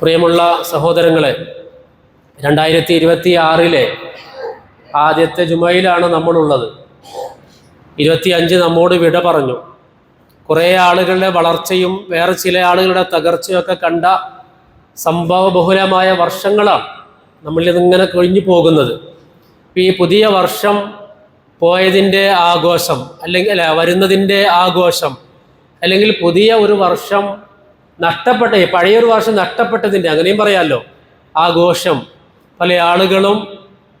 പ്രിയമുള്ള സഹോദരങ്ങളെ രണ്ടായിരത്തി ഇരുപത്തി ആറിലെ ആദ്യത്തെ ജുമയിലാണ് നമ്മളുള്ളത്. ഇരുപത്തി അഞ്ച് നമ്മോട് വിട പറഞ്ഞു. കുറേ ആളുകളുടെ വളർച്ചയും വേറെ ചില ആളുകളുടെ തകർച്ചയൊക്കെ കണ്ട സംഭവബഹുലമായ വർഷങ്ങളാണ് നമ്മളിൽ ഇങ്ങനെ കഴിഞ്ഞു പോകുന്നത്. ഈ പുതിയ വർഷം പോയതിന്റെ ആഘോഷം അല്ലെങ്കിൽ അല്ല വരുന്നതിന്റെ ആഘോഷം അല്ലെങ്കിൽ പുതിയ ഒരു വർഷം നഷ്ടപ്പെട്ട പഴയൊരു വർഷം നഷ്ടപ്പെട്ടതിന്റെ അങ്ങനെയും പറയാമല്ലോ ആഘോഷം. പല ആളുകളും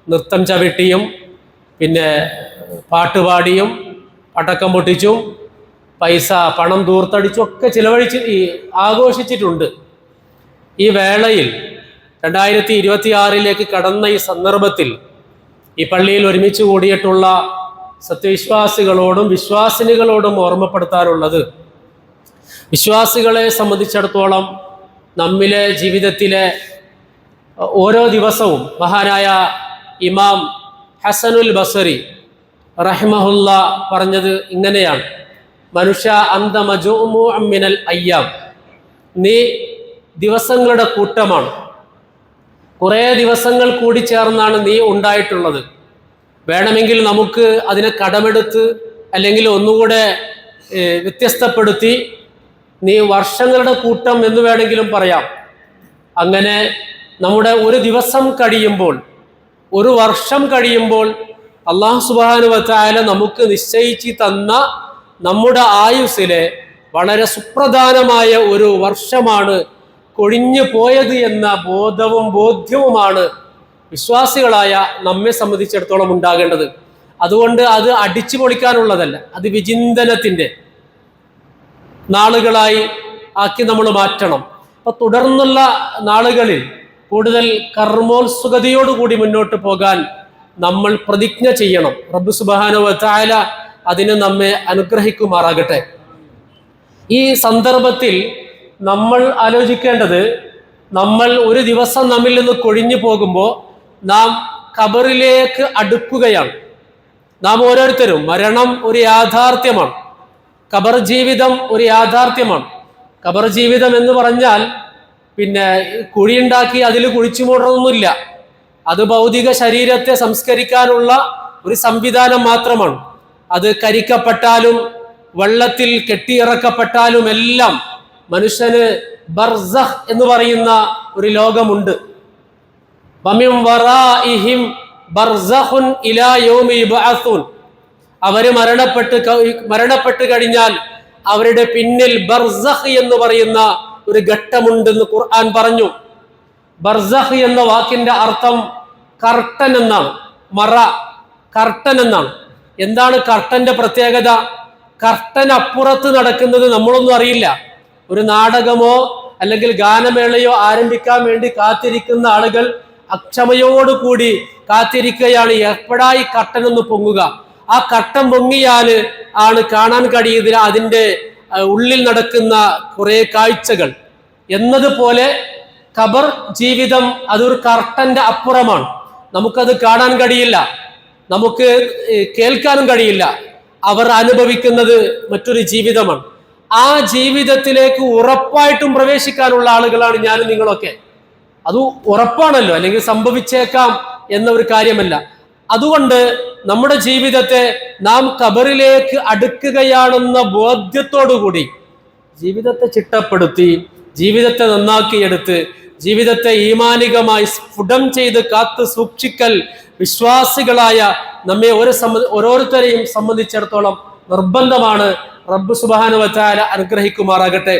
നൃത്തം ചവിട്ടിയും പിന്നെ പാട്ടുപാടിയും പടക്കം പൊട്ടിച്ചും പൈസ പണം ദൂർത്തടിച്ചും ഒക്കെ ചിലവഴിച്ച് ഈ ആഘോഷിച്ചിട്ടുണ്ട്. ഈ വേളയിൽ രണ്ടായിരത്തി ഇരുപത്തി ആറിലേക്ക് കടന്ന ഈ സന്ദർഭത്തിൽ ഈ പള്ളിയിൽ ഒരുമിച്ച് കൂടിയിട്ടുള്ള സത്യവിശ്വാസികളോടും വിശ്വാസിനികളോടും ഓർമ്മപ്പെടുത്താറുള്ളത് വിശ്വാസികളെ സംബന്ധിച്ചിടത്തോളം നമ്മിലെ ജീവിതത്തിലെ ഓരോ ദിവസവും മഹാനായ ഇമാം ഹസനുൽ ബസറി റഹ്മഹുല്ല പറഞ്ഞത് ഇങ്ങനെയാണ്. മനുഷ്യ അന്തമജുമു അമ്മിനൽ അയ്യാം. നീ ദിവസങ്ങളുടെ കൂട്ടമാണ്. കുറേ ദിവസങ്ങൾ കൂടി ചേർന്നാണ് നീ ഉണ്ടായിട്ടുള്ളത്. വേണമെങ്കിൽ നമുക്ക് അതിനെ കടമെടുത്ത് അല്ലെങ്കിൽ ഒന്നുകൂടെ വ്യത്യസ്തപ്പെടുത്തി നീ വർഷങ്ങളുടെ കൂട്ടം എന്ന് വേണമെങ്കിലും പറയാം. അങ്ങനെ നമ്മുടെ ഒരു ദിവസം കഴിയുമ്പോൾ ഒരു വർഷം കഴിയുമ്പോൾ അള്ളാഹു സുബാനുവത്തായ നമുക്ക് നിശ്ചയിച്ച് തന്ന നമ്മുടെ ആയുസ്സിലെ വളരെ സുപ്രധാനമായ ഒരു വർഷമാണ് കൊഴിഞ്ഞു പോയത് എന്ന ബോധവും ബോധ്യവുമാണ് വിശ്വാസികളായ നമ്മെ സംബന്ധിച്ചിടത്തോളം ഉണ്ടാകേണ്ടത്. അതുകൊണ്ട് അത് അടിച്ചു പൊളിക്കാനുള്ളതല്ല അത് വിചിന്തനത്തിന്റെ നാളുകളായി ആക്കി നമ്മൾ മാറ്റണം. അപ്പൊ തുടർന്നുള്ള നാളുകളിൽ കൂടുതൽ കർമ്മോത്സുകതയോടുകൂടി മുന്നോട്ട് പോകാൻ നമ്മൾ പ്രതിജ്ഞ ചെയ്യണം. റബ്ബു സുബാനു വത്തായ അതിന് നമ്മെ അനുഗ്രഹിക്കുമാറാകട്ടെ. ഈ സന്ദർഭത്തിൽ നമ്മൾ ആലോചിക്കേണ്ടത് നമ്മൾ ഒരു ദിവസം നമ്മിൽ നിന്ന് കൊഴിഞ്ഞു പോകുമ്പോൾ നാം കബറിലേക്ക് അടുക്കുകയാണ്. നാം ഓരോരുത്തരും മരണം ഒരു യാഥാർത്ഥ്യമാണ്. ഖബർ ജീവിതം ഒരു യാഥാർത്ഥ്യമാണ്. ഖബർ ജീവിതം എന്ന് പറഞ്ഞാൽ പിന്നെ കുഴിയുണ്ടാക്കി അതിൽ കുഴിച്ചു മൂടണമെന്നില്ല അത് ഭൗതിക ശരീരത്തെ സംസ്കരിക്കാനുള്ള ഒരു സംവിധാനം മാത്രമാണ്. അത് കരിക്കപ്പെട്ടാലും വെള്ളത്തിൽ കെട്ടിയിറക്കപ്പെട്ടാലും എല്ലാം മനുഷ്യന് ബർസഹ് എന്ന് പറയുന്ന ഒരു ലോകമുണ്ട്. ബർസഹുൻ ഇലാ യോമി യുബ്അസൂൻ. അവർ മരണപ്പെട്ട് മരണപ്പെട്ട് കഴിഞ്ഞാൽ അവരുടെ പിന്നിൽ ബർസഹ് എന്ന് പറയുന്ന ഒരു ഘട്ടമുണ്ടെന്ന് ഖുർആൻ പറഞ്ഞു. ബർസഹ് എന്ന വാക്കിന്റെ അർത്ഥം കർട്ടൻ എന്നാണ്. മറ കർട്ടൻ എന്നാണ്. എന്താണ് കർട്ടന്റെ പ്രത്യേകത? കർട്ടൻ അപ്പുറത്ത് നടക്കുന്നത് നമ്മളൊന്നും അറിയില്ല. ഒരു നാടകമോ അല്ലെങ്കിൽ ഗാനമേളയോ ആരംഭിക്കാൻ വേണ്ടി കാത്തിരിക്കുന്ന ആളുകൾ അക്ഷമയോടുകൂടി കാത്തിരിക്കുകയാണ്. എപ്പോഴായി കർട്ടൻ ഒന്ന് പൊങ്ങുക? ആ കട്ടം പൊങ്ങിയാൽ ആണ് കാണാൻ കഴിയുക അതിന്റെ ഉള്ളിൽ നടക്കുന്ന കുറേ കാഴ്ചകൾ. എന്നതുപോലെ ഖബർ ജീവിതം അതൊരു കർട്ടന്റെ അപ്പുറമാണ്. നമുക്കത് കാണാൻ കഴിയില്ല. നമുക്ക് കേൾക്കാനും കഴിയില്ല. അവർ അനുഭവിക്കുന്നത് മറ്റൊരു ജീവിതമാണ്. ആ ജീവിതത്തിലേക്ക് ഉറപ്പായിട്ടും പ്രവേശിക്കാനുള്ള ആളുകളാണ് ഞാനും നിങ്ങളൊക്കെ. അത് ഉറപ്പാണല്ലോ. അല്ലെങ്കിൽ സംഭവിച്ചേക്കാം എന്ന ഒരു കാര്യമല്ല. അതുകൊണ്ട് നമ്മുടെ ജീവിതത്തെ നാം കബറിലേക്ക് അടുക്കുകയാണെന്ന ബോധ്യത്തോടുകൂടി ജീവിതത്തെ ചിട്ടപ്പെടുത്തി ജീവിതത്തെ നന്നാക്കിയെടുത്ത് ജീവിതത്തെ ഈമാനികമായി സ്ഫുടം ചെയ്ത് കാത്തു സൂക്ഷിക്കൽ വിശ്വാസികളായ നമ്മെ ഒരു സംബന്ധ ഓരോരുത്തരെയും സംബന്ധിച്ചിടത്തോളം നിർബന്ധമാണ് റബ്ബ് സുബാനുവച്ചാല അനുഗ്രഹിക്കുമാറാകട്ടെ.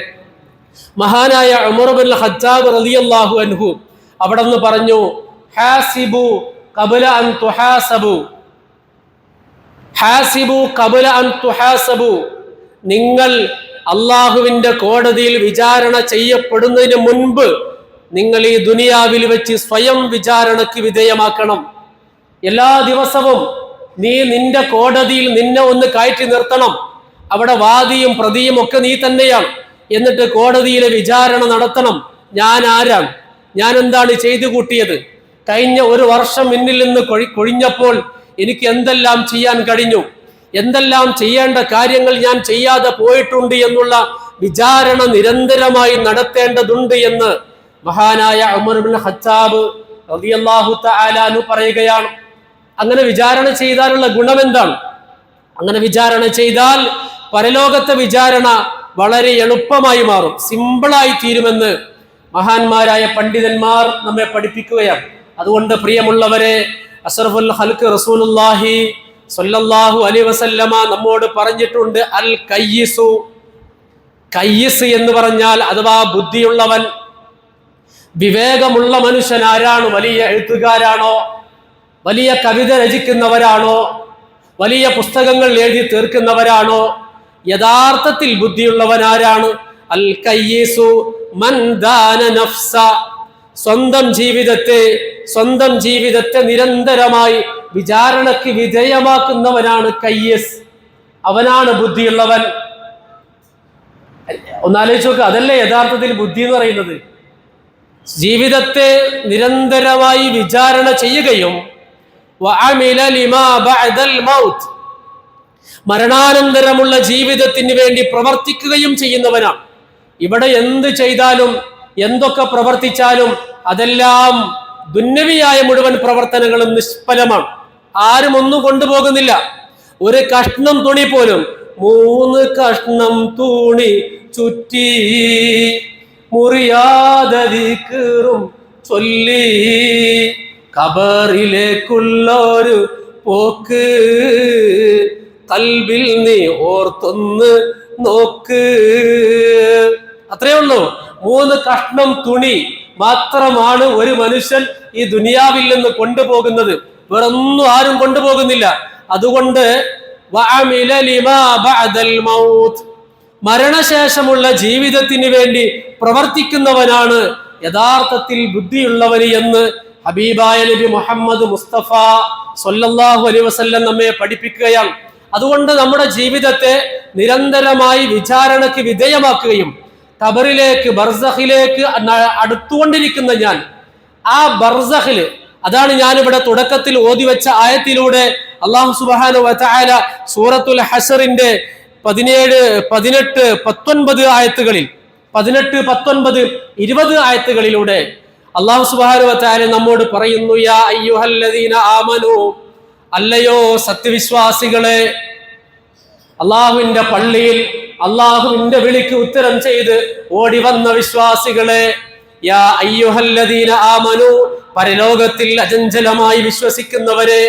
മഹാനായ ഉമർ ബിൻ ഹജ്ജാബ് റളിയല്ലാഹു അൻഹു അവിടെ നിന്ന് പറഞ്ഞു ഹാസിബു കബല അൻ തുഹാസബു ഹാസിബു കബുല അൻ തുഹാസബു നിങ്ങൾ അള്ളാഹുവിന്റെ കോടതിയിൽ വിചാരണ ചെയ്യപ്പെടുന്നതിന് മുൻപ് നിങ്ങൾ ഈ ദുനിയാവിൽ വെച്ച് സ്വയം വിചാരണയ്ക്ക് വിധേയമാക്കണം. എല്ലാ ദിവസവും നീ നിന്റെ കോടതിയിൽ നിന്നെ ഒന്ന് കയറ്റി നിർത്തണം. അവിടെ വാദിയും പ്രതിയും ഒക്കെ നീ തന്നെയാണ്. എന്നിട്ട് കോടതിയിലെ വിചാരണ നടത്തണം. ഞാൻ ആരാണ്? ഞാൻ എന്താണ് ചെയ്തു കൂട്ടിയത് കഴിഞ്ഞ ഒരു വർഷം എന്നിൽ നിന്ന് കൊഴി- കൊഴിഞ്ഞപ്പോൾ എനിക്ക് എന്തെല്ലാം ചെയ്യാൻ കഴിഞ്ഞു? എന്തെല്ലാം ചെയ്യേണ്ട കാര്യങ്ങൾ ഞാൻ ചെയ്യാതെ പോയിട്ടുണ്ട് എന്നുള്ള വിചാരണ നിരന്തരമായി നടത്തേണ്ടതുണ്ട് എന്ന് മഹാനായ ഉമർ ബിൻ ഖത്താബ് റളിയല്ലാഹു തആലാനു പറയുകയാണ്. അങ്ങനെ വിചാരണ ചെയ്താലുള്ള ഗുണം എന്താണ് അങ്ങനെ വിചാരണ ചെയ്താൽ പരലോകത്തെ വിചാരണ വളരെ എളുപ്പമായി മാറും സിമ്പിളായി തീരുമെന്ന് മഹാന്മാരായ പണ്ഡിതന്മാർ നമ്മെ പഠിപ്പിക്കുകയാണ്. അതുകൊണ്ട് പ്രിയമുള്ളവരെ അഷറഫുൽ ഹൽക്ക് റസൂലുല്ലാഹി സല്ലല്ലാഹു അലൈഹി വസല്ലമ നമ്മോട് പറഞ്ഞിട്ടുണ്ട് അൽ കയ്യിസു. കയ്യിസ് എന്ന് പറഞ്ഞാൽ അഥവാ ബുദ്ധിയുള്ളവൻ വിവേകമുള്ള മനുഷ്യൻ ആരാണ്? വലിയ എഴുത്തുകാരാണോ? വലിയ കവിത രചിക്കുന്നവരാണോ? വലിയ പുസ്തകങ്ങൾ എഴുതി തീർക്കുന്നവരാണോ? യഥാർത്ഥത്തിൽ ബുദ്ധിയുള്ളവൻ ആരാണ്? അൽ കയ്യീസു. മൻ ദാന നഫ്സ. സ്വന്തം ജീവിതത്തെ സ്വന്തം ജീവിതത്തെ നിരന്തരമായി വിചാരണയ്ക്ക് വിധേയമാക്കുന്നവനാണ് കയ്യസ്. അവനാണ് ബുദ്ധിയുള്ളവൻ. ഒന്നാലോചിച്ച് നോക്കുക അതല്ലേ യഥാർത്ഥത്തിൽ ബുദ്ധി എന്ന് പറയുന്നത്? ജീവിതത്തെ നിരന്തരമായി വിചാരണ ചെയ്യുകയും മരണാനന്തരമുള്ള ജീവിതത്തിന് വേണ്ടി പ്രവർത്തിക്കുകയും ചെയ്യുന്നവനാണ്. ഇവിടെ എന്ത് ചെയ്താലും എന്തൊക്കെ പ്രവർത്തിച്ചാലും അതെല്ലാം ദുന്നവിയായ മുഴുവൻ പ്രവർത്തനങ്ങളും നിഷ്ഫലമാണ്. ആരും ഒന്നും കൊണ്ടുപോകുന്നില്ല. ഒരു കഷ്ണം തുണി പോലും മൂന്ന് കഷ്ണം തുണി ചുറ്റി മുറിയാതതി കീറും ചൊല്ലി കബറിലേക്കുള്ളൊരു പോക്ക് കൽബിൽ നീ ഓർത്തൊന്ന് നോക്ക്. അത്രേ ഉള്ളൂ. മൂന്ന് കഷ്ണം തുണി മാത്രമാണ് ഒരു മനുഷ്യൻ ഈ ദുനിയാവിൽ നിന്ന് കൊണ്ടുപോകുന്നത്. വേറൊന്നും ആരും കൊണ്ടുപോകുന്നില്ല. അതുകൊണ്ട് മരണശേഷമുള്ള ജീവിതത്തിന് വേണ്ടി പ്രവർത്തിക്കുന്നവനാണ് യഥാർത്ഥത്തിൽ ബുദ്ധിയുള്ളവന് എന്ന് ഹബീബായ നബി മുഹമ്മദ് മുസ്തഫ സൊല്ലാഹു അലൈ വസല്ലം നമ്മെ പഠിപ്പിക്കുകയാണ്. അതുകൊണ്ട് നമ്മുടെ ജീവിതത്തെ നിരന്തരമായി വിചാരണയ്ക്ക് വിധേയമാക്കുകയും ഖബറിലേക്ക് ബർസഖിലേക്ക് അടുത്തുകൊണ്ടിരിക്കുന്ന ഞാൻ ആ ബർസഖിൽ അതാണ് ഞാനിവിടെ തുടക്കത്തിൽ ഓതി വെച്ച ആയത്തിലൂടെ അള്ളാഹു സുബാനു സൂറത്തുൽ ഹസറിന്റെ പതിനേഴ് പതിനെട്ട് പത്തൊൻപത് ആയത്തുകളിൽ പതിനെട്ട് പത്തൊൻപത് ഇരുപത് ആയത്തുകളിലൂടെ അള്ളാഹു സുബാനു നമ്മോട് പറയുന്നു യാ അയ്യുഹല്ലദീന ആമനു അല്ലയോ സത്യവിശ്വാസികളെ അള്ളാഹുവിന്റെ പള്ളിയിൽ അള്ളാഹുവിന്റെ വിളിക്ക് ഉത്തരം ചെയ്ത് ഓടി വന്ന വിശ്വാസികളെ യാ അയ്യുഹല്ലദീന ആമനു പരലോകത്തിൽ അചഞ്ചലമായി വിശ്വസിക്കുന്നവരെ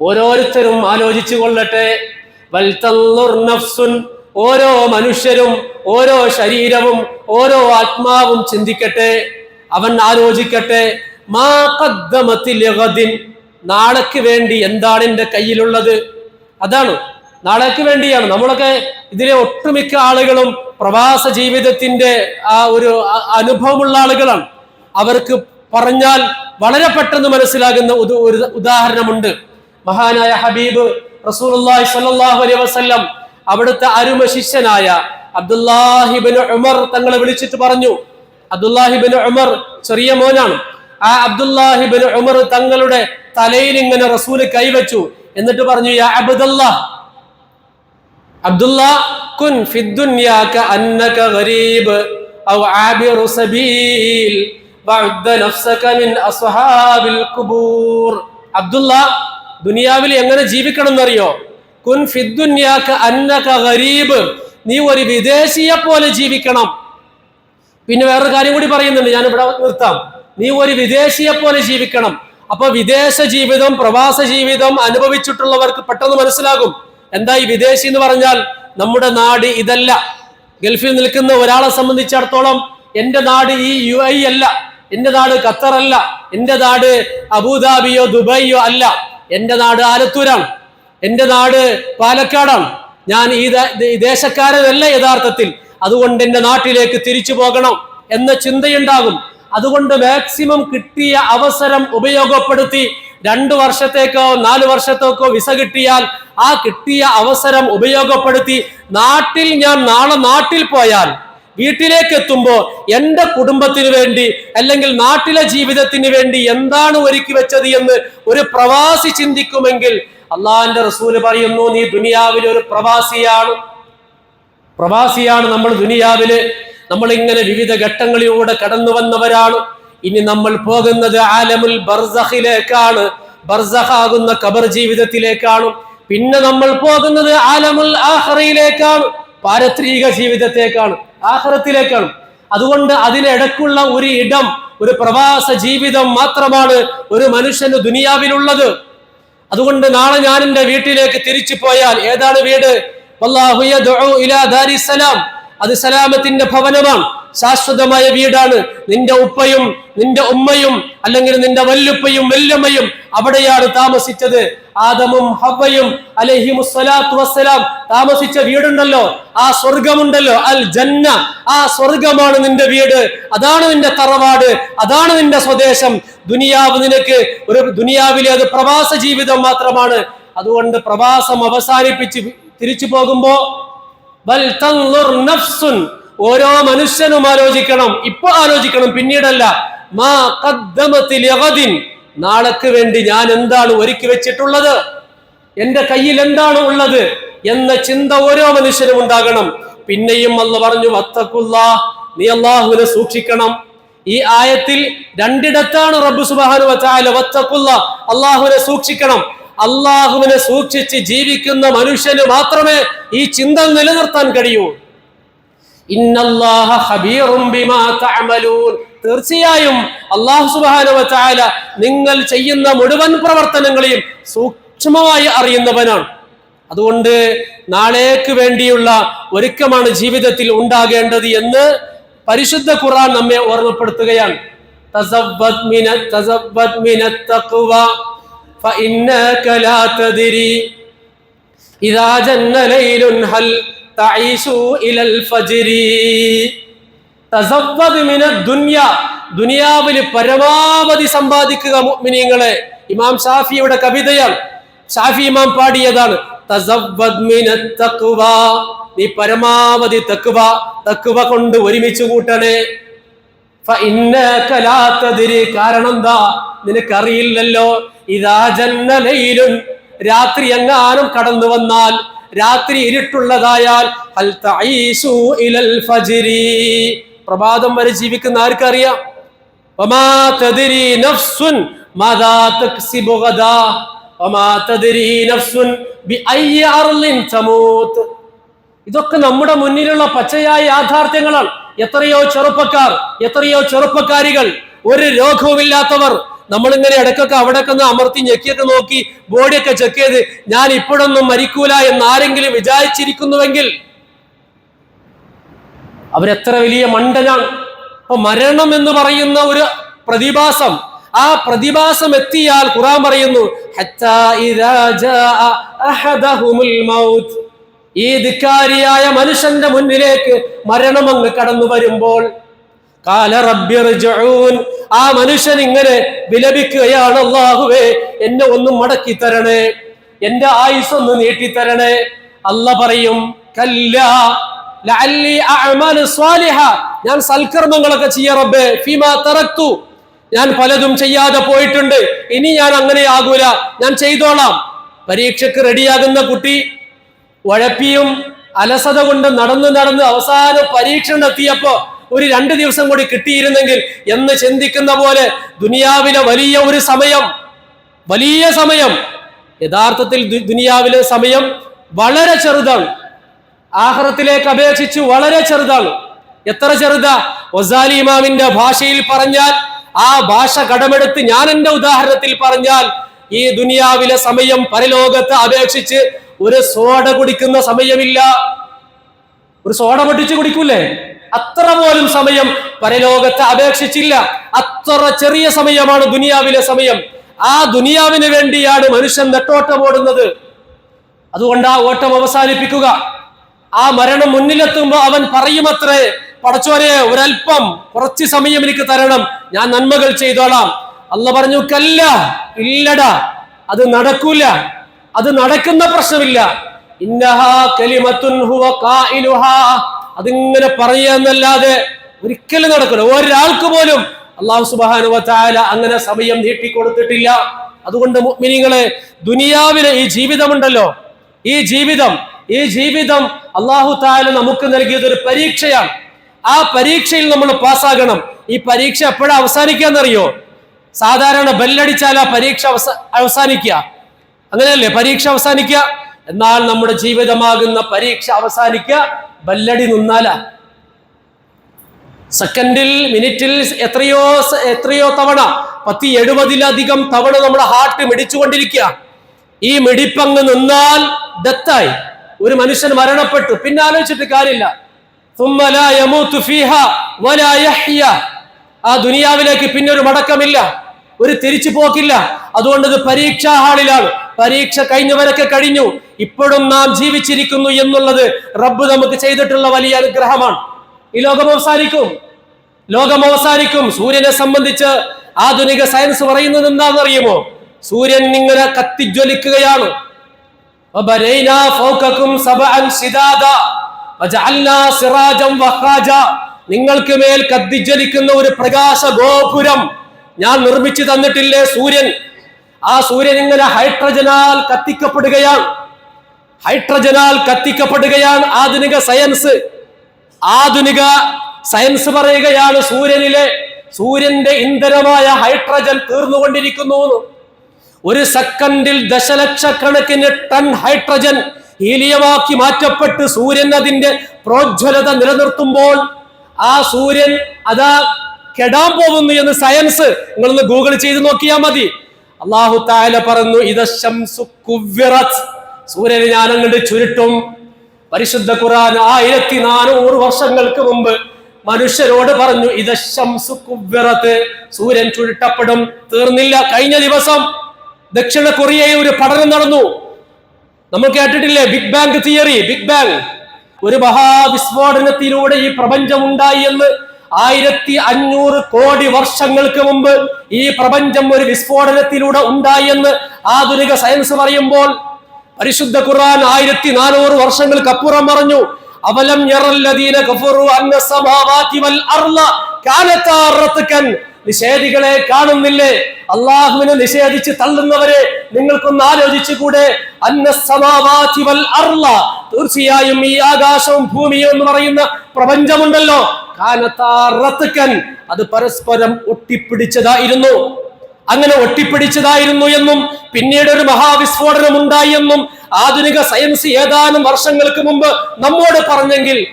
ഓരോരുത്തരും ആലോചിച്ചു കൊള്ളട്ടെ ഓരോ മനുഷ്യരും ഓരോ ശരീരവും ഓരോ ആത്മാവും ചിന്തിക്കട്ടെ അവൻ ആലോചിക്കട്ടെ മാ. നാളേക്ക് വേണ്ടി എന്താണ് എന്റെ കയ്യിലുള്ളത്? അതാണ്. നാളേക്ക് വേണ്ടിയാണ്. നമ്മളൊക്കെ ഇതിലെ ഒട്ടുമിക്ക ആളുകളും പ്രവാസ ജീവിതത്തിന്റെ ആ ഒരു അനുഭവമുള്ള ആളുകളാണ്. അവർക്ക് പറഞ്ഞാൽ വളരെ പെട്ടെന്ന് മനസ്സിലാകുന്ന ഒരു ഉദാഹരണമുണ്ട്. മഹാനായ ഹബീബ് റസൂലുള്ളാഹി സ്വല്ലല്ലാഹു അലൈഹി വസല്ലം അവിടുത്തെ അരുമ ശിഷ്യനായ അബ്ദുല്ലാഹിബിൻ ഉമർ തങ്ങളെ വിളിച്ചിട്ട് പറഞ്ഞു. അബ്ദുല്ലാഹിബിൻ ഉമർ ചെറിയ മോനാണ്. ആ അബ്ദുല്ലാഹിബിൻ ഉമർ തങ്ങളുടെ തലയിൽ ഇങ്ങനെ റസൂൽ കൈവച്ചു. എന്നിട്ട് പറഞ്ഞു യാ അബ്ദുല്ലാഹ് അബ്ദുള്ള കുൻ ഫിദ്ദുന്യാ അന്നക ഗരീബ് ഔ ആബിറു സബീൽ വഅദ്ദ നഫ്സക മിൻ അസ്ഹാബിൽ ഖുബൂർ. അബ്ദുള്ള ദുനിയാവിൽ എങ്ങനെ ജീവിക്കണം എന്നറിയോ? കുൻ ഫിദ്ദുന്യാ അന്നക ഗരീബ് നീ ഒരു വിദേശിയെ പോലെ ജീവിക്കണം. പിന്നെ വേറൊരു കാര്യം കൂടി പറയുന്നുണ്ട് ഞാൻ ഇവിടെ നിർത്താം. നീ ഒരു വിദേശിയെ പോലെ ജീവിക്കണം. അപ്പൊ വിദേശ ജീവിതം പ്രവാസ ജീവിതം അനുഭവിച്ചിട്ടുള്ളവർക്ക് പെട്ടെന്ന് മനസ്സിലാകും. എന്താ ഈ വിദേശി എന്ന് പറഞ്ഞാൽ നമ്മുടെ നാട് ഇതല്ല. ഗൾഫിൽ നിൽക്കുന്ന ഒരാളെ സംബന്ധിച്ചിടത്തോളം എന്റെ നാട് ഈ യു ഐ അല്ല. എന്റെ നാട് ഖത്തർ അല്ല. എന്റെ നാട് അബുദാബിയോ ദുബൈയോ അല്ല. എന്റെ നാട് ആലത്തൂരാണ്. എന്റെ നാട് പാലക്കാടാണ്. ഞാൻ ഈ ദേശക്കാരനല്ല യഥാർത്ഥത്തിൽ. അതുകൊണ്ട് എന്റെ നാട്ടിലേക്ക് തിരിച്ചു പോകണം എന്ന ചിന്തയുണ്ടാകും. അതുകൊണ്ട് മാക്സിമം കിട്ടിയ അവസരം ഉപയോഗപ്പെടുത്തി രണ്ടു വർഷത്തേക്കോ നാല് വർഷത്തേക്കോ വിസ കിട്ടിയാൽ ആ കിട്ടിയ അവസരം ഉപയോഗപ്പെടുത്തി നാട്ടിൽ ഞാൻ നാളെ നാട്ടിൽ പോയാൽ വീട്ടിലേക്ക് എത്തുമ്പോൾ എന്റെ കുടുംബത്തിന് വേണ്ടി അല്ലെങ്കിൽ നാട്ടിലെ ജീവിതത്തിന് വേണ്ടി എന്താണ് ഒരുക്കി വെച്ചത് എന്ന് ഒരു പ്രവാസി ചിന്തിക്കുമെങ്കിൽ അള്ളാഹിന്റെ റസൂൽ പറയുന്നു നീ ദുനിയാവിൽ ഒരു പ്രവാസിയാണ്. പ്രവാസിയാണ് നമ്മൾ ദുനിയാവിൽ. നമ്മൾ ഇങ്ങനെ വിവിധ ഘട്ടങ്ങളിലൂടെ കടന്നു വന്നവരാണ് ഇനി നമ്മൾ പോകുന്നത് ആലമുൽ ബർസഖിലേക്കാണ് ബർസഖാകുന്ന കബർ ജീവിതത്തിലേക്കാണ് പിന്നെ നമ്മൾ പോകുന്നത് ആലമുൽ ആഹ്റയിലേക്കാണ് പാരത്രിക ജീവിതത്തേക്കാണ് ആഹ്റത്തിലേക്കാണ് അതുകൊണ്ട് അതിനിടക്കുള്ള ഒരു ഇടം ഒരു പ്രവാസ ജീവിതം മാത്രമാണ് ഒരു മനുഷ്യന് ദുനിയാവിലുള്ളത്. അതുകൊണ്ട് നാളെ ഞാൻ വീട്ടിലേക്ക് തിരിച്ചു പോയാൽ ഏതാണ് വീട്? ഇലാ ദാരിസ്സലാം അത് സലാമത്തിന്റെ ഭവനമാണ്. ശാശ്വതമായ വീടാണ്. നിന്റെ ഉപ്പയും നിന്റെ ഉമ്മയും അല്ലെങ്കിൽ നിന്റെ വല്ലുപ്പയും വല്യമ്മയും അവിടെയാണ് താമസിച്ചത്. ആദമും ഹവ്വയും അലഹിമുസ്വലാത്തു വസ്സലാം താമസിച്ച വീടുണ്ടല്ലോ. ആ സ്വർഗമുണ്ടല്ലോ. അൽ ജന്ന. ആ സ്വർഗമാണ് നിന്റെ വീട്. അതാണ് നിന്റെ തറവാട്. അതാണ് നിന്റെ സ്വദേശം. ദുനിയാവ് നിനക്ക് ഒരു ദുനിയാവിലെ അത് പ്രവാസ ജീവിതം മാത്രമാണ്. അതുകൊണ്ട് പ്രവാസം അവസാനിപ്പിച്ച് തിരിച്ചു പോകുമ്പോ ബൽ തൻളുർ നഫ്സുൻ. ഓരോ മനുഷ്യനും ആലോചിക്കണം. ഇപ്പൊ ആലോചിക്കണം പിന്നീടല്ല. മാ നാളേക്ക് വേണ്ടി ഞാൻ എന്താണ് ഒരുക്കി വെച്ചിട്ടുള്ളത്? എന്റെ കയ്യിൽ എന്താണ് ഉള്ളത്? എന്ന ചിന്ത ഓരോ മനുഷ്യനും ഉണ്ടാകണം. പിന്നെയും അല്ല പറഞ്ഞു വത്തക്കുള്ള നീ അള്ളാഹുവിനെ സൂക്ഷിക്കണം. ഈ ആയത്തിൽ രണ്ടിടത്താണ് റബ്ബു സുബാനു വത്തക്കുള്ള അള്ളാഹുവിനെ സൂക്ഷിക്കണം. അള്ളാഹുവിനെ സൂക്ഷിച്ച് ജീവിക്കുന്ന മനുഷ്യന് മാത്രമേ ഈ ചിന്ത നിലനിർത്താൻ കഴിയൂ. തീർച്ചയായും അള്ളാഹു സുബാന നിങ്ങൾ ചെയ്യുന്ന മുഴുവൻ പ്രവർത്തനങ്ങളെയും സൂക്ഷ്മമായി അറിയുന്നവനാണ്. അതുകൊണ്ട് നാളേക്ക് വേണ്ടിയുള്ള ഒരുക്കമാണ് ജീവിതത്തിൽ ഉണ്ടാകേണ്ടത് എന്ന് പരിശുദ്ധ ഖുർആൻ നമ്മെ ഓർമ്മപ്പെടുത്തുകയാണ്. തസബ്ബത് മിന തസബ്ബത് മിന തഖ്വ തസവ്വദ് മിന പരമാവധി സമ്പാദിക്കുക മുഅ്മിനീങ്ങളെ. ഇമാം ഷാഫിയുടെ കവിതയാണ്. ഷാഫി ഇമാം പാടിയതാണ്. മിന തഖ്വ. നീ പരമാവധി തക്വ തക്വ കൊണ്ട് ഒരുമിച്ച് കൂട്ടണേ. കാരണം എന്താ? നിനക്കറിയില്ലല്ലോ. ഇതാ ജന്നലയിലും രാത്രി എങ്ങാനും കടന്നു വന്നാൽ രാത്രി ഇരുട്ടുള്ളതായാൽ പ്രഭാതം വരെ ജീവിക്കുന്ന ആർക്കറിയാം? ഇതൊക്കെ നമ്മുടെ മുന്നിലുള്ള പച്ചയായ യാഥാർത്ഥ്യങ്ങളാണ്. എത്രയോ ചെറുപ്പക്കാർ എത്രയോ ചെറുപ്പക്കാരികൾ ഒരു രോഗവുമില്ലാത്തവർ നമ്മളിങ്ങനെ ഇടയ്ക്കൊക്കെ അവിടെയൊക്കെ ഒന്ന് അമർത്തി ഞെക്കിയൊക്കെ നോക്കി ബോഡിയൊക്കെ ചെക്ക് ചെയ്ത് ഞാൻ ഇപ്പോഴൊന്നും മരിക്കൂല എന്ന് ആരെങ്കിലും വിചാരിച്ചിരിക്കുന്നുവെങ്കിൽ അവരെത്ര വലിയ മണ്ടനാണ്. അപ്പൊ മരണം എന്ന് പറയുന്ന ഒരു പ്രതിഭാസം ആ പ്രതിഭാസം എത്തിയാൽ ഖുറാൻ പറയുന്നു ഈ ധിക്കാരിയായ മനുഷ്യന്റെ മുന്നിലേക്ക് മരണം അങ്ങ് കടന്നു വരുമ്പോൾ കാല റബ്ബി ർജിഊൻ ആ മനുഷ്യൻ ഇങ്ങനെ വിലപിക്കുകയാണ് അള്ളാഹുവേ എന്നെ ഒന്നും മടക്കി തരണേ എന്റെ ആയുസ് ഒന്ന് നീട്ടി നീട്ടിത്തരണേ അല്ല പറയും കല്ല ഞാൻ സൽക്കർമ്മങ്ങളൊക്കെ ചെയ്യാ റബ്ബേ ഫിമാ തറത്തു ഞാൻ പലതും ചെയ്യാതെ പോയിട്ടുണ്ട് ഇനി ഞാൻ അങ്ങനെ ആകൂല ഞാൻ ചെയ്തോളാം. പരീക്ഷയ്ക്ക് റെഡിയാകുന്ന കുട്ടി ഉഴപ്പിയും അലസത കൊണ്ട് നടന്ന് നടന്ന് അവസാന പരീക്ഷണം എത്തിയപ്പോ ഒരു രണ്ട് ദിവസം കൂടി കിട്ടിയിരുന്നെങ്കിൽ എന്ന് ചിന്തിക്കുന്ന പോലെ ദുനിയാവിലെ വലിയ ഒരു സമയം വലിയ സമയം യഥാർത്ഥത്തിൽ ദുനിയാവിലെ സമയം വളരെ ചെറുതാണ്. ആഹ്റത്തിലേക്ക് അപേക്ഷിച്ച് വളരെ ചെറുതാണ്. എത്ര ചെറുതാ? ഒസാലി ഇമാമിന്റെ ഭാഷയിൽ പറഞ്ഞാൽ ആ ഭാഷ കടമെടുത്ത് ഞാൻ എന്റെ ഉദാഹരണത്തിൽ പറഞ്ഞാൽ ഈ ദുനിയാവിലെ സമയം പരലോകത്ത് അപേക്ഷിച്ച് ഒരു സോഡ കുടിക്കുന്ന സമയമില്ല. ഒരു സോഡ പൊട്ടിച്ച് കുടിക്കൂലേ? അത്ര പോലും സമയം പരലോകത്തെ അപേക്ഷിച്ചില്ല. അത്ര ചെറിയ സമയമാണ് ദുനിയാവിലെ സമയം. ആ ദുനിയാവിന് വേണ്ടിയാണ് മനുഷ്യൻ നെട്ടോട്ടമോടുന്നത് അതുകൊണ്ട് ആ ഓട്ടം അവസാനിപ്പിക്കുക. ആ മരണം മുന്നിലെത്തുമ്പോ അവൻ പറയുമത്രേ പടച്ചോനെ ഒരൽപ്പം കുറച്ച് സമയം എനിക്ക് തരണം. ഞാൻ നന്മകൾ ചെയ്തോളാം. അല്ല പറഞ്ഞു കല്ല ഇല്ലടാ അത് നടക്കൂല. അത് നടക്കുന്ന പ്രശ്നമില്ല. ഇന്നഹാ കലിമത്തുൻ ഹുവ ഖായിലുഹാ അതിങ്ങനെ പറയുകയെന്നല്ലാതെ ഒരിക്കലും നടക്കില്ല. ഒരാൾക്ക് പോലും അള്ളാഹു സുബാനു വത്താല അങ്ങനെ സമയം നീട്ടി നീട്ടിക്കൊടുത്തിട്ടില്ല. അതുകൊണ്ട് മിനിങ്ങളെ ദുനിയാവിലെ ഈ ജീവിതമുണ്ടല്ലോ. ഈ ജീവിതം ഈ ജീവിതം അള്ളാഹു താല നമുക്ക് നൽകിയത് ഒരു പരീക്ഷയാണ്. ആ പരീക്ഷയിൽ നമ്മൾ പാസ്സാകണം. ഈ പരീക്ഷ എപ്പോഴാ അവസാനിക്കാന്നറിയോ സാധാരണ ബെല്ലടിച്ചാൽ ആ പരീക്ഷ അവസ അവസാനിക്കുക. അങ്ങനെയല്ലേ പരീക്ഷ അവസാനിക്കുക? എന്നാൽ നമ്മുടെ ജീവിതമാകുന്ന പരീക്ഷ അവസാനിക്കുക. ബല്ലടി നിന്നാല. സെക്കൻഡിൽ മിനിറ്റിൽ എത്രയോ എത്രയോ തവണ പത്തി എഴുപതിലധികം തവണ നമ്മുടെ ഹാർട്ട് മിടിച്ചുകൊണ്ടിരിക്കുക. ഈ മിടിപ്പങ്ങ് നിന്നാൽ ഡെത്തായി ഒരു മനുഷ്യൻ മരണപ്പെട്ടു. പിന്നെ ആലോചിച്ചിട്ട് കാര്യമില്ല. ആ ദുനിയാവിലേക്ക് പിന്നെ ഒരു മടക്കമില്ല. ഒരു തിരിച്ചു പോക്കില്ല അതുകൊണ്ടത് പരീക്ഷാ ഹാളിലാണ് പരീക്ഷ കഴിഞ്ഞവരൊക്കെ കഴിഞ്ഞു. ഇപ്പോഴും നാം ജീവിച്ചിരിക്കുന്നു എന്നുള്ളത് റബ്ബ് നമുക്ക് ചെയ്തിട്ടുള്ള വലിയ അനുഗ്രഹമാണ്. ഈ ലോകം അവസാനിക്കും. ലോകം അവസാനിക്കും. സൂര്യനെ സംബന്ധിച്ച് ആധുനിക സയൻസ് പറയുന്നത് എന്താണെന്നറിയുമോ? സൂര്യൻ നിങ്ങളെ കത്തിജ്വലിക്കുകയാണ്. നിങ്ങൾക്ക് മേൽ കത്തിജ്വലിക്കുന്ന ഒരു പ്രകാശ ഗോപുരം ഞാൻ നിർമ്മിച്ചു തന്നിട്ടില്ലേ സൂര്യൻ? ആ സൂര്യൻ ഇങ്ങനെ ഹൈഡ്രജനാൽ കത്തിക്കപ്പെടുകയാണ്. ഹൈഡ്രജനാൽ കത്തിക്കപ്പെടുകയാണ് ആധുനിക സയൻസ്. ആധുനിക സയൻസ് പറയുകയാണ് സൂര്യനിലെ സൂര്യന്റെ ഇന്ധനമായ ഹൈഡ്രജൻ തീർന്നുകൊണ്ടിരിക്കുന്നു. ഒരു സെക്കൻഡിൽ ദശലക്ഷക്കണക്കിന് ടൺ ഹൈഡ്രജൻ ഹീലിയമാക്കി മാറ്റപ്പെട്ട് സൂര്യൻ അതിന്റെ പ്രോജ്വലത നിലനിർത്തുമ്പോൾ ആ സൂര്യൻ അതാ കെടാൻ പോകുന്നു എന്ന് സയൻസ് നിങ്ങളൊന്ന് ഗൂഗിൾ ചെയ്ത് നോക്കിയാൽ മതി. അള്ളാഹു താല പറഞ്ഞു സൂര്യനെ ഞാൻ അങ്ങോട്ട് ചുരുട്ടും. പരിശുദ്ധ ഖുറാൻ ആയിരത്തി നാനൂറ് വർഷങ്ങൾക്ക് മുമ്പ് മനുഷ്യരോട് പറഞ്ഞു ഇത് ശംസു കുവ്വിറത്ത് സൂര്യൻ ചുരുട്ടപ്പെടും. തീർന്നില്ല. കഴിഞ്ഞ ദിവസം ദക്ഷിണ കൊറിയയിൽ ഒരു പഠനം നടന്നു. നമ്മൾ കേട്ടിട്ടില്ലേ? Big bang theory big bang. ഒരു മഹാവിസ്ഫോടനത്തിലൂടെ ഈ പ്രപഞ്ചം ഉണ്ടായി എന്ന് ആയിരത്തി അഞ്ഞൂറ് കോടി വർഷങ്ങൾക്ക് മുമ്പ് ഈ പ്രപഞ്ചം ഒരു വിസ്ഫോടനത്തിലൂടെ ഉണ്ടായി എന്ന് ആധുനിക സയൻസ് പറയുമ്പോൾ പരിശുദ്ധ ഖുർആൻ ആയിരത്തി നാനൂറ് വർഷങ്ങൾക്കപ്പുറം പറഞ്ഞു അവലം യറല്ലദീന കഫറു അന്ന സമാവാതി വൽ അർള കാനതാ റത്കൻ നിഷേധികളെ കാണുന്നില്ലേ? അള്ളാഹുവിനെ നിഷേധിച്ച് തള്ളുന്നവരെ നിങ്ങൾക്കൊന്ന് ആലോചിച്ചുകൂടെ? അന്ന സമാവാതി വൽ അർള. തീർച്ചയായും ഈ ആകാശവും ഭൂമിയും എന്ന് പറയുന്ന പ്രപഞ്ചമുണ്ടല്ലോ. അത് പരസ്പരം ഒട്ടിപ്പിടിച്ചതായിരുന്നു അങ്ങനെ ഒട്ടിപ്പിടിച്ചതായിരുന്നു എന്നും പിന്നീട് ഒരു മഹാവിസ്ഫോടനം ഉണ്ടായി എന്നും ആധുനിക സയൻസ് ഏതാനും വർഷങ്ങൾക്ക് മുമ്പ് നമ്മോട് പറഞ്ഞെങ്കിൽ.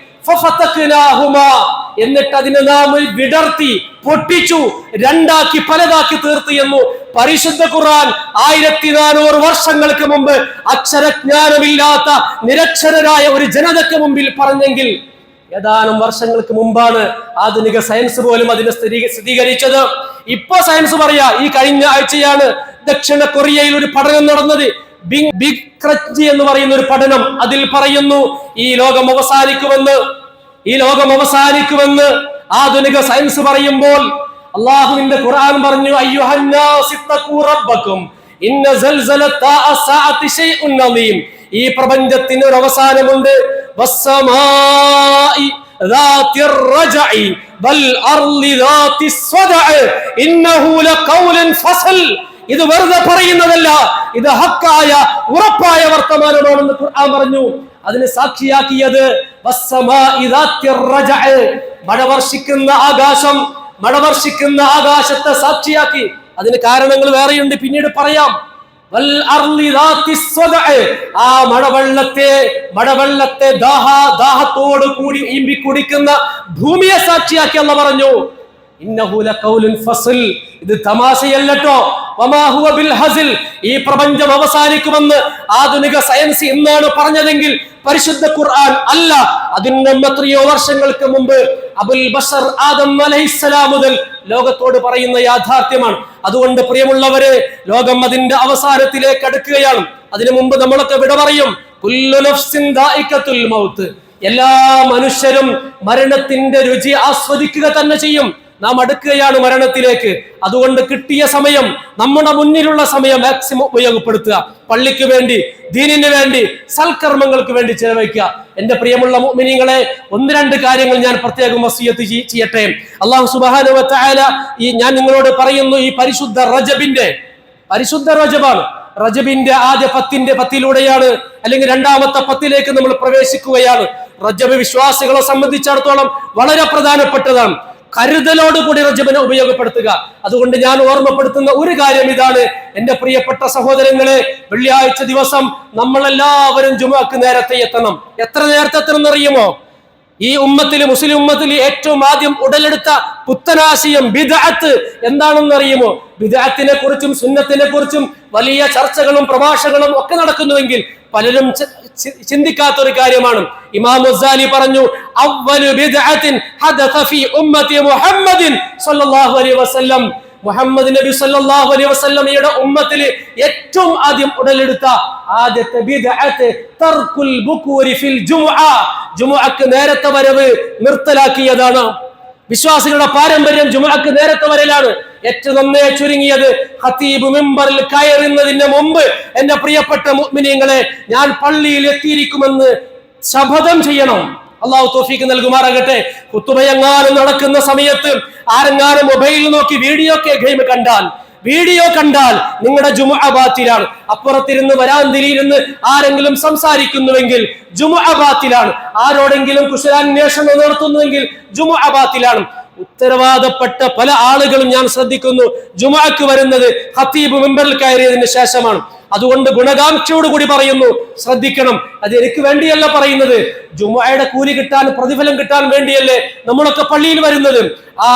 എന്നിട്ട് അതിനെ നാം വിടർത്തി പൊട്ടിച്ചു രണ്ടാക്കി പലതാക്കി തീർത്തി എന്നു പരിശുദ്ധ ഖുർആൻ ആയിരത്തി നാനൂറ് വർഷങ്ങൾക്ക് മുമ്പ് അക്ഷരജ്ഞാനമില്ലാത്ത നിരക്ഷരരായ ഒരു ജനതയ്ക്ക് മുമ്പിൽ പറഞ്ഞെങ്കിൽ ഏതാനും വർഷങ്ങൾക്ക് മുമ്പാണ് ആധുനിക സയൻസ് പോലും അതിനെ സ്ഥിരീ- സ്ഥിരീകരിച്ചത്. ഇപ്പൊ സയൻസ് പറയാ ഈ കഴിഞ്ഞ ആഴ്ചയാണ് ദക്ഷിണ കൊറിയയിൽ ഒരു പഠനം നടന്നത്. ബിങ് ബിഗ് ക്രച്ച് എന്ന് പറയുന്ന ഒരു പഠനം അതിൽ പറയുന്നു ഈ ലോകം അവസാനിക്കുമെന്ന്. ഈ ലോകം അവസാനിക്കുമെന്ന് ആധുനിക സയൻസ് പറയുമ്പോൾ അള്ളാഹുവിന്റെ ഖുർആൻ പറഞ്ഞു അയ്യുഹന്നാസ് ഇത്തഖൂ റബ്ബക്കും ഇന്ന ഈ പ്രപഞ്ചത്തിന് ഒരു അവസാനമുണ്ട്. ذات الرجع والأرض ذات الصدع إنه لقول فصل ഇത് വെറുതെ പറയുന്നതല്ല ഇത് ഹക്കായ ഉറപ്പായ വർത്തമാനമാണെന്ന് ഖുർആൻ പറഞ്ഞു അതിന് സാക്ഷിയാക്കിയത് വസ്സമാഇ ذات الرجع മഴ വർഷിക്കുന്ന ആകാശം മഴ വർഷിക്കുന്ന ആകാശത്തെ സാക്ഷിയാക്കി അതിന് കാരണങ്ങൾ വേറെയുണ്ട് പിന്നീട് പറയാം ആ മഴവെള്ളത്തെ മഴവെള്ളത്തെ ദാഹ ദാഹത്തോട് കൂടി ഈമ്പി കുടിക്കുന്ന ഭൂമിയെ സാക്ഷിയാക്കി അല്ല പറഞ്ഞു. ഇത് തമാശയല്ലോ ഈ പ്രപഞ്ചം അവസാനിക്കുമെന്ന് ആധുനിക സയൻസ് ഇന്നാണ് പറഞ്ഞതെങ്കിൽ പരിശുദ്ധ ഖുർആൻ അല്ല. അതിനും എത്രയോ വർഷങ്ങൾക്ക് മുമ്പ് അബുൽ ബഷർ ആദം അലഹിസ്സലാം മുതൽ ലോകത്തോട് പറയുന്ന യാഥാർത്ഥ്യമാണ്. അതുകൊണ്ട് പ്രിയമുള്ളവരെ ലോകം അതിന്റെ അവസാനത്തിലേക്ക് അടുക്കുകയാണ്. അതിനു മുമ്പ് നമ്മളൊക്കെ വിട പറയും എല്ലാ മനുഷ്യരും മരണത്തിന്റെ രുചി ആസ്വദിക്കുക തന്നെ ചെയ്യും. നാം അടുക്കുകയാണ് മരണത്തിലേക്ക്. അതുകൊണ്ട് കിട്ടിയ സമയം നമ്മുടെ മുന്നിലുള്ള സമയം മാക്സിമം ഉപയോഗപ്പെടുത്തുക. പള്ളിക്ക് വേണ്ടി ദീനിന് വേണ്ടി സൽക്കർമ്മങ്ങൾക്ക് വേണ്ടി ചെലവഴിക്കുക. എന്റെ പ്രിയമുള്ള മുഅ്മിനീങ്ങളെ ഒന്ന് രണ്ട് കാര്യങ്ങൾ ഞാൻ പ്രത്യേകം വസീയത്ത് ചെയ്യട്ടെ. അള്ളാഹു തആല ഈ ഞാൻ നിങ്ങളോട് പറയുന്നു ഈ പരിശുദ്ധ റജബിന്റെ പരിശുദ്ധ റജബാണ്. റജബിന്റെ ആദ്യ പത്തിന്റെ പത്തിലൂടെയാണ് അല്ലെങ്കിൽ രണ്ടാമത്തെ പത്തിലേക്ക് നമ്മൾ പ്രവേശിക്കുകയാണ്. റജബ് വിശ്വാസികളെ സംബന്ധിച്ചിടത്തോളം വളരെ പ്രധാനപ്പെട്ടതാണ്. കരുതലോടുകൂടി റജബിനെ ഉപയോഗപ്പെടുത്തുക. അതുകൊണ്ട് ഞാൻ ഓർമ്മപ്പെടുത്തുന്ന ഒരു കാര്യം ഇതാണ്. എന്റെ പ്രിയപ്പെട്ട സഹോദരങ്ങളെ വെള്ളിയാഴ്ച ദിവസം നമ്മളെല്ലാവരും ജുമാക്ക് നേരത്തെ എത്തണം. എത്ര നേരത്തെ എത്തണം എന്നറിയുമോ? ഈ ഉമ്മത്തിൽ മുസ്ലിം ഉമ്മത്തിൽ ഏറ്റവും ആദ്യം ഉടലെടുത്ത പുത്തനാശയം ബിദഅത്ത് എന്താണെന്ന് അറിയുമോ? ബിദഅത്തിനെ കുറിച്ചും സുന്നത്തിനെ കുറിച്ചും വലിയ ചർച്ചകളും പ്രഭാഷകളും ഒക്കെ നടക്കുന്നുവെങ്കിൽ പലരും ചിന്തിക്കാത്ത ഒരു കാര്യമാണ്. ഇമാം ഉസാലി പറഞ്ഞു അവലു ബിദ്അത്തിൻ ഹദഥ ഫീ ഉമ്മത്തി മുഹമ്മദിൻ സല്ലല്ലാഹു അലൈഹി വസല്ലം. മുഹമ്മദ് നബി സല്ലല്ലാഹു അലൈഹി വസല്ലമയുടെ ഉമ്മത്തിൽ ഏറ്റവും ആദ്യം ഉടലെടുത്ത ആദ്യത്തെ ബിദ്അത്ത് തർക്കുൽ ബുക്കൂരി ഫിൽ ജുമുഅ. ജുമുഅക്ക് നേരത്തെ വരവ് നിർത്തലാക്കിയതാണ്. വിശ്വാസികളുടെ പാരമ്പര്യം ജുമുഅക്ക് നേരത്തെ വരലാണ്. ഏറ്റവും നന്നേ ചുരുങ്ങിയത് ഹത്തീബ് മെമ്പറിൽ കയറുന്നതിന് മുമ്പ്. എന്റെ പ്രിയപ്പെട്ട മുഅ്മിനീങ്ങളെ ഞാൻ പള്ളിയിൽ എത്തിയിരിക്കുമെന്ന് ശപഥം ചെയ്യണം. അള്ളാഹു തോഫീക്ക് നൽകുമാറാകട്ടെ. കുത്തുമയങ്ങാനും നടക്കുന്ന സമയത്ത് ആരെങ്ങാനും മൊബൈലിൽ നോക്കി വീഡിയോ ഗെയിം കണ്ടാൽ വീഡിയോ കണ്ടാൽ നിങ്ങളുടെ ജുമുഅ അബാത്തിലാണ് അപ്പുറത്തിരുന്ന് വരാന്തിരിയിരുന്ന് ആരെങ്കിലും സംസാരിക്കുന്നുവെങ്കിൽ ജുമുഅ അബാത്തിലാണ് ആരോടെങ്കിലും കുശലാന്വേഷണം നടത്തുന്നുവെങ്കിൽ ജുമുഅ അബാത്തിലാണ് ഉത്തരവാദപ്പെട്ട പല ആളുകളും ഞാൻ ശ്രദ്ധിക്കുന്നു. ജുമാക്ക് വരുന്നത് ഹത്തീബ് മെമ്പറിൽ കയറിയതിന് ശേഷമാണ്. അതുകൊണ്ട് ഗുണകാംക്ഷയോടുകൂടി പറയുന്നു ശ്രദ്ധിക്കണം. അത് എനിക്ക് വേണ്ടിയല്ല പറയുന്നത്. ജുമായയുടെ കൂലി കിട്ടാൻ പ്രതിഫലം കിട്ടാൻ വേണ്ടിയല്ലേ നമ്മളൊക്കെ പള്ളിയിൽ വരുന്നത്. ആ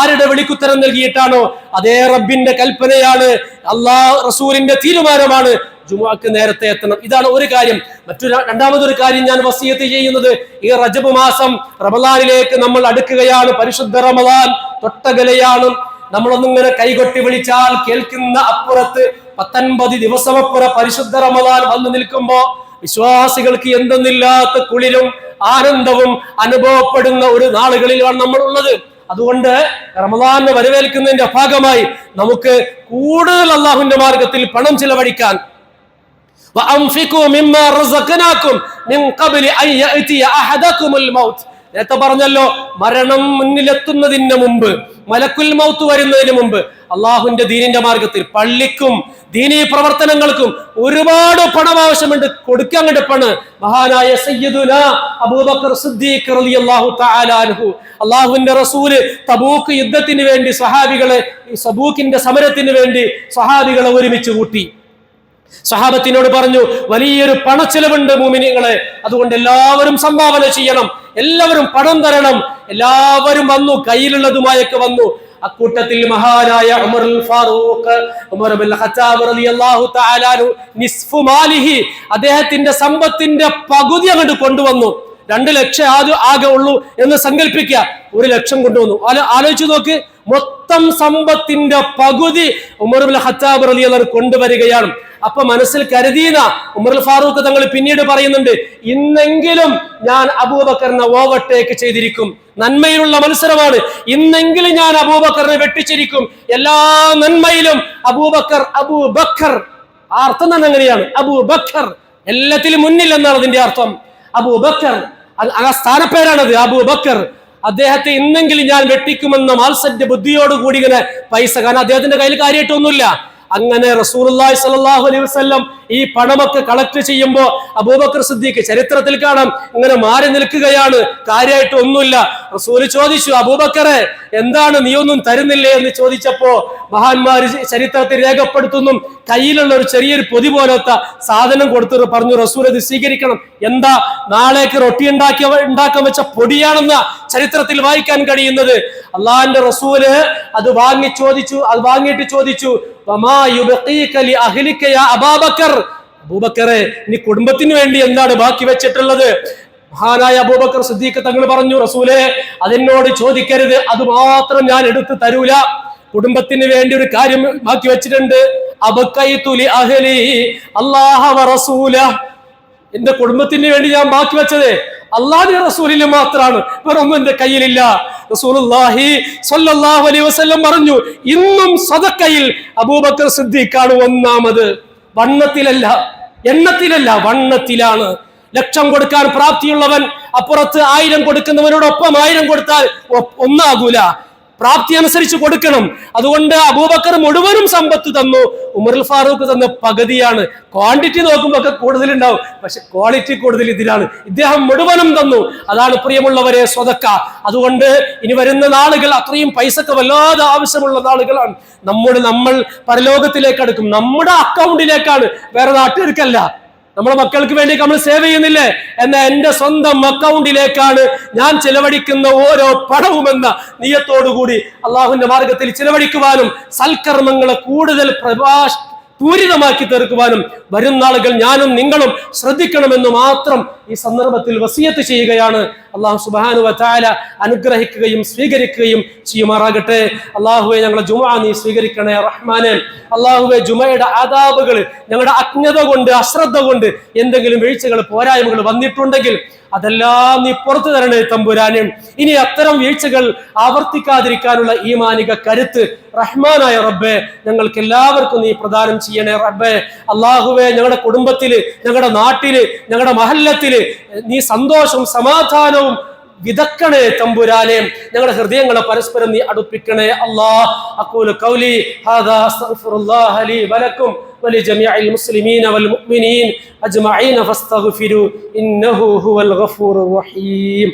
ആരുടെ വിളിക്കുത്തരം നൽകിയിട്ടാണോ? അതേ റബ്ബിന്റെ കൽപ്പനയാണ്. അള്ളാ റസൂലിന്റെ തീരുമാനമാണ് ജുമാക്ക് നേരത്തെ എത്തണം. ഇതാണ് ഒരു കാര്യം. മറ്റൊരു രണ്ടാമതൊരു കാര്യം ഞാൻ വസീയത്ത് ചെയ്യുന്നത്. ഈ റജബ് മാസം റമദാനിലേക്ക് നമ്മൾ അടുക്കുകയാണ്. പരിശുദ്ധ റമദാൻ തൊട്ടകലയാണ്. നമ്മളൊന്നിങ്ങനെ കൈകൊട്ടി വിളിച്ചാൽ കേൾക്കുന്ന അപ്പുറത്ത് പത്തൊൻപത് ദിവസമപ്പുറ പരിശുദ്ധ റമദാൻ വന്നു നിൽക്കുമ്പോ വിശ്വാസികൾക്ക് എന്തെന്നില്ലാത്ത കുളിരും ആനന്ദവും അനുഭവപ്പെടുന്ന ഒരു നാളുകളിലാണ് നമ്മൾ ഉള്ളത് അതുകൊണ്ട് റമദാൻ വരവേൽക്കുന്നതിന്റെ ഭാഗമായി നമുക്ക് കൂടുതൽ അള്ളാഹുന്റെ മാർഗത്തിൽ പണം ചിലവഴിക്കാൻ നേരത്തെ പറഞ്ഞല്ലോ മരണം മുന്നിലെത്തുന്നതിന് മുമ്പ് മലക്കുൽ മൗത്ത് വരുന്നതിന് മുമ്പ് അള്ളാഹുവിന്റെ ദീനിന്റെ മാർഗത്തിൽ പള്ളിക്കും ദീനീ പ്രവർത്തനങ്ങൾക്കും ഒരുപാട് പണം ആവശ്യമുണ്ട്. കൊടുക്കാൻ പണ്. മഹാനായ സയ്യിദുന അബൂബക്കർ സിദ്ദീഖ് റളിയല്ലാഹു തആല അൻഹു. അള്ളാഹുവിന്റെ റസൂൽ തബൂക്ക് യുദ്ധത്തിന് വേണ്ടി സഹാബികളെ സബൂക്കിന്റെ സമരത്തിന് വേണ്ടി സഹാബികളെ ഒരുമിച്ച് കൂട്ടി. സഹാബത്തിനോട് പറഞ്ഞു വലിയൊരു പണച്ചെലവുണ്ട് മൂമിനികളെ അതുകൊണ്ട് എല്ലാവരും സംഭാവന ചെയ്യണം. എല്ലാവരും പണം തരണം. എല്ലാവരും വന്നു കയ്യിലുള്ളതുമായൊക്കെ വന്നു. അക്കൂട്ടത്തിൽ മഹാനായ ഫാറൂഖ് ഖത്താബ് റളിയല്ലാഹു തആല മാലിഹി അദ്ദേഹത്തിന്റെ സമ്പത്തിന്റെ പകുതി അങ്ങോട്ട് കൊണ്ടുവന്നു. രണ്ട് ലക്ഷം ആദ്യം ആകെ ഉള്ളൂ എന്ന് സങ്കല്പിക്കുക. ഒരു ലക്ഷം കൊണ്ടുവന്നു. ആലോ- ആലോചിച്ചു നോക്ക്. മൊത്തം സമ്പത്തിന്റെ പകുതി ഉമർ ഹത്താബ് റളിയല്ലാഹു അൻഹു കൊണ്ടുവരികയാണ്. അപ്പൊ മനസ്സിൽ കരുതിയെന്ന ഉമർ ഫാറൂഖ് തങ്ങൾ പിന്നീട് പറയുന്നുണ്ട്. ഇന്നെങ്കിലും ഞാൻ അബൂബക്കറിനെ ഓവർടേക്ക് ചെയ്തിരിക്കും. നന്മയിലുള്ള മത്സരമാണ്. ഇന്നെങ്കിലും ഞാൻ അബൂബക്കറിനെ വെട്ടിച്ചിരിക്കും. എല്ലാ നന്മയിലും അബൂബക്കർ അബൂബക്കർ. ആ അർത്ഥം തന്നെ അങ്ങനെയാണ്. അബൂബക്കർ. എല്ലാത്തിലും മുന്നിൽ എന്നാണ് അതിന്റെ അർത്ഥം. അബൂബക്കർ ആ സ്ഥാനപ്പേരാണത് അബൂബക്കർ. അദ്ദേഹത്തെ ഇന്നെങ്കിലും ഞാൻ വെട്ടിക്കുമെന്ന മാത്സര്യ ബുദ്ധിയോടുകൂടി ഇങ്ങനെ പൈസ കാരണം അദ്ദേഹത്തിന്റെ കയ്യിൽ കാര്യമായിട്ടൊന്നുമില്ല. അങ്ങനെ റസൂലുള്ളാഹി സ്വല്ലല്ലാഹു അലൈഹി വസല്ലം ഈ പണമൊക്കെ കളക്ട് ചെയ്യുമ്പോ അബൂബക്കർ സിദ്ദീഖ് ചരിത്രത്തിൽ കാണാം ഇങ്ങനെ മാറി നിൽക്കുകയാണ്. കാര്യമായിട്ട് ഒന്നുമില്ല. റസൂൽ ചോദിച്ചു അബൂബക്കറെ എന്താണ് നീ ഒന്നും തരുന്നില്ലേ? എന്ന് ചോദിച്ചപ്പോ മഹാന്മാര് ചരിത്രത്തിൽ രേഖപ്പെടുത്തുന്നു കയ്യിലുള്ള ഒരു ചെറിയൊരു പൊതി പോലത്തെ സാധനം കൊടുത്തിട്ട് പറഞ്ഞു റസൂൽ ഇത് സ്വീകരിക്കണം. എന്താ നാളേക്ക് റൊട്ടി ഉണ്ടാക്കിയ ഉണ്ടാക്കാൻ വെച്ച പൊടിയാണെന്ന ചരിത്രത്തിൽ വായിക്കാൻ കഴിയുന്നത്? അള്ളാഹിന്റെ റസൂൽ അത് വാങ്ങി ചോദിച്ചു അത് വാങ്ങിയിട്ട് ചോദിച്ചു നീ കുടുംബത്തിന് വേണ്ടി എന്താണ് ബാക്കി വെച്ചിട്ടുള്ളത്? മഹാനായ അബൂബക്കർ സിദ്ദീഖ് തങ്ങൾ പറഞ്ഞു റസൂലെ അതെന്നോട് ചോദിക്കരുത്. അത് മാത്രം ഞാൻ എടുത്തു തരൂല. കുടുംബത്തിന് വേണ്ടി ഒരു കാര്യം ബാക്കി വെച്ചിട്ടുണ്ട്. അബക്കൈ ലി അഹലി അള്ളാഹ റസൂല എന്റെ കുടുംബത്തിന് വേണ്ടി ഞാൻ ബാക്കി വെച്ചത്. അള്ളാഹിന്റെ റസൂലിന് മാത്രമാണ് വേറൊന്നും എന്റെ കയ്യിലില്ല. റസൂലുള്ളാഹി സ്വല്ലല്ലാഹു അലൈഹി വസല്ലം പറഞ്ഞു ഇന്നും സദക്കയിൽ അബൂബക്കർ സിദ്ദീഖാണ് ഒന്നാമത്. വണ്ണത്തിലല്ല എണ്ണത്തിലല്ല വണ്ണത്തിലാണ്. ലക്ഷം കൊടുക്കാൻ പ്രാപ്തിയുള്ളവൻ അപ്പുറത്ത് ആയിരം കൊടുക്കുന്നവനോടൊപ്പം ആയിരം കൊടുത്താൽ ഒന്നാകൂല. പ്രാപ്തി അനുസരിച്ച് കൊടുക്കണം. അതുകൊണ്ട് അബൂബക്കർ മുഴുവനും സമ്പത്ത് തന്നു. ഉമറുൽ ഫാറൂഖ് തന്ന പകുതിയാണ്. ക്വാണ്ടിറ്റി നോക്കുമ്പോൾ ഒക്കെ കൂടുതലുണ്ടാവും. പക്ഷെ ക്വാളിറ്റി കൂടുതൽ ഇതിലാണ്. ഇദ്ദേഹം മുഴുവനും തന്നു. അതാണ് പ്രിയമുള്ളവരെ സ്വതക്ക. അതുകൊണ്ട് ഇനി വരുന്ന നാളുകൾ അത്രയും പൈസക്ക് വല്ലാതെ ആവശ്യമുള്ള നാളുകളാണ്. നമ്മുടെ നമ്മൾ പരലോകത്തിലേക്ക് അടുക്കും. നമ്മുടെ അക്കൗണ്ടിലേക്കാണ് വേറെ നാട്ടുകാർക്കല്ല നമ്മുടെ മക്കൾക്ക് വേണ്ടി നമ്മൾ സേവ് ചെയ്യുന്നില്ലേ? എന്ന എന്റെ സ്വന്തം അക്കൗണ്ടിലേക്കാണ് ഞാൻ ചിലവഴിക്കുന്ന ഓരോ പണവുമെന്ന നിയത്തോടുകൂടി അള്ളാഹുവിന്റെ മാർഗത്തിൽ ചിലവഴിക്കുവാനും സൽക്കർമ്മങ്ങളെ കൂടുതൽ പ്രഭാഷ പൂരിതമാക്കി തീർക്കുവാനും വരും നാളുകൾ ഞാനും നിങ്ങളും ശ്രദ്ധിക്കണമെന്ന് മാത്രം ഈ സന്ദർഭത്തിൽ വസിയത്ത് ചെയ്യുകയാണ്. അള്ളാഹു സുബാനു വാല അനുഗ്രഹിക്കുകയും സ്വീകരിക്കുകയും ചെയ്യുമാറാകട്ടെ. അള്ളാഹുവെ ഞങ്ങളെ ജുമാ നീ സ്വീകരിക്കണേ റഹ്മാനെ. അള്ളാഹുവെ ജുമയുടെ ആദാബുകൾ ഞങ്ങളുടെ അജ്ഞത കൊണ്ട് അശ്രദ്ധ കൊണ്ട് എന്തെങ്കിലും വീഴ്ചകൾ പോരായ്മകൾ വന്നിട്ടുണ്ടെങ്കിൽ അതെല്ലാം നീ പുറത്തു തരണേ തമ്പുരാനും. ഇനി അത്തരം വീഴ്ചകൾ ആവർത്തിക്കാതിരിക്കാനുള്ള ഈമാനിക കരുത്ത് റഹ്മാനായ റബ്ബെ ഞങ്ങൾക്ക് എല്ലാവർക്കും നീ പ്രദാനം ചെയ്യണേ റബ്ബെ അള്ളാഹുവെ ഞങ്ങളുടെ കുടുംബത്തില് ഞങ്ങളുടെ നാട്ടില് ഞങ്ങളുടെ മഹല്ലത്തില് നീ സന്തോഷവും സമാധാനവും വിതക്കണേ തമ്പുരാനെ ഞങ്ങളുടെ ഹൃദയങ്ങളെ പരസ്പരം നീ അടുപ്പിക്കണേ അല്ലാ അക്കൂല കൗലി ഹാദാ അസ്തഗ്ഫിറുല്ലാഹ ലി വലക്കും ولجميع المسلمين والمؤمنين أجمعين فاستغفروا إنه هو الغفور الرحيم